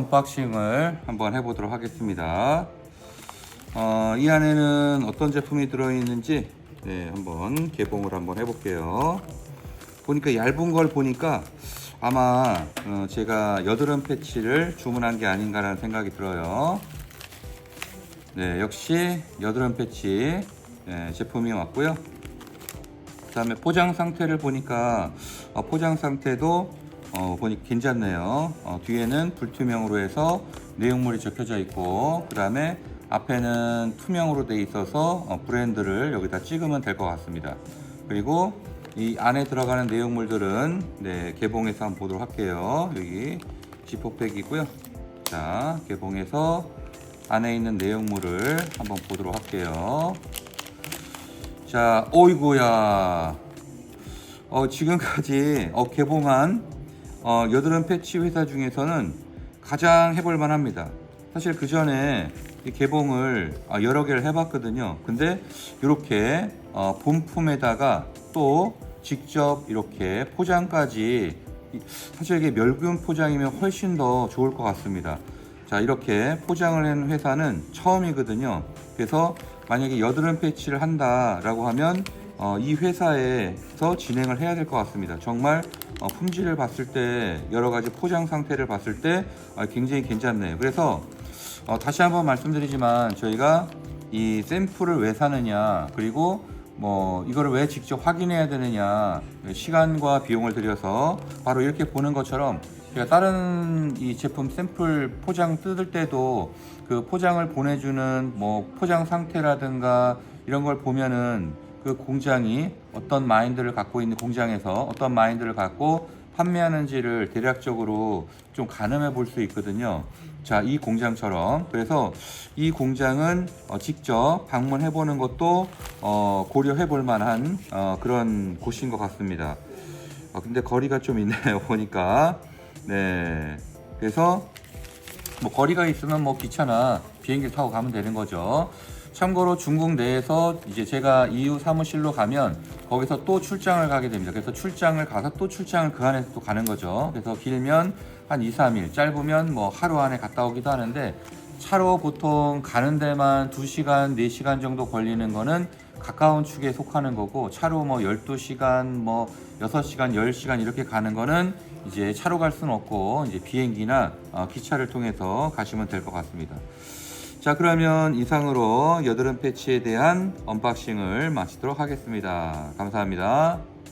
언박싱을 한번 해보도록 하겠습니다. 어, 이 안에는 어떤 제품이 들어있는지 네, 한번 개봉을 한번 해볼게요. 보니까 얇은 걸 보니까 아마 어, 제가 여드름 패치를 주문한 게 아닌가라는 생각이 들어요. 네, 역시 여드름 패치 네, 제품이 왔고요. 그 다음에 포장 상태를 보니까 어, 포장 상태도 어, 보니 괜찮네요. 어, 뒤에는 불투명으로 해서 내용물이 적혀져 있고 그 다음에 앞에는 투명으로 돼 있어서 어, 브랜드를 여기다 찍으면 될 것 같습니다. 그리고 이 안에 들어가는 내용물들은 네, 개봉해서 한번 보도록 할게요. 여기 지퍼백 이고요. 자, 개봉해서 안에 있는 내용물을 한번 보도록 할게요. 자, 어이구야. 어, 지금까지 어, 개봉한 어, 여드름 패치 회사 중에서는 가장 해볼 만합니다. 사실 그 전에 개봉을 아, 여러 개를 해봤거든요. 근데 이렇게 어, 본품에다가 또 직접 이렇게 포장까지 이- 사실 이게 멸균 포장이면 훨씬 더 좋을 것 같습니다. 자 이렇게 포장을 한 회사는 처음이거든요. 그래서 만약에 여드름 패치를 한다라고 하면 어, 이 회사에서 진행을 해야 될 것 같습니다. 정말 어, 품질을 봤을 때 여러 가지 포장 상태를 봤을 때 어, 굉장히 괜찮네요. 그래서 어, 다시 한번 말씀드리지만 저희가 이 샘플을 왜 사느냐 그리고 뭐 이거를 왜 직접 확인해야 되느냐 시간과 비용을 들여서 바로 이렇게 보는 것처럼 제가 다른 이 제품 샘플 포장 뜯을 때도 그 포장을 보내주는 뭐 포장 상태라든가 이런 걸 보면은 그 공장이 어떤 마인드를 갖고 있는 공장에서 어떤 마인드를 갖고 판매하는지를 대략적으로 좀 가늠해 볼 수 있거든요. 자, 이 공장처럼. 그래서 이 공장은 어, 직접 방문해 보는 것도 어, 고려해 볼 만한 어, 그런 곳인 것 같습니다. 어, 근데 거리가 좀 있네요. 보니까. 네. 그래서 뭐 거리가 있으면 뭐 기차나 비행기 타고 가면 되는 거죠. 참고로 중국 내에서 이제 제가 EU 사무실로 가면 거기서 또 출장을 가게 됩니다. 그래서 출장을 가서 또 출장을 그 안에서 또 가는 거죠. 그래서 길면 한 2, 3일, 짧으면 뭐 하루 안에 갔다 오기도 하는데 차로 보통 가는 데만 2시간, 4시간 정도 걸리는 거는 가까운 축에 속하는 거고 차로 뭐 12시간, 뭐 6시간, 10시간 이렇게 가는 거는 이제 차로 갈 수는 없고 이제 비행기나 어, 기차를 통해서 가시면 될 것 같습니다. 자 그러면 이상으로 여드름 패치에 대한 언박싱을 마치도록 하겠습니다. 감사합니다.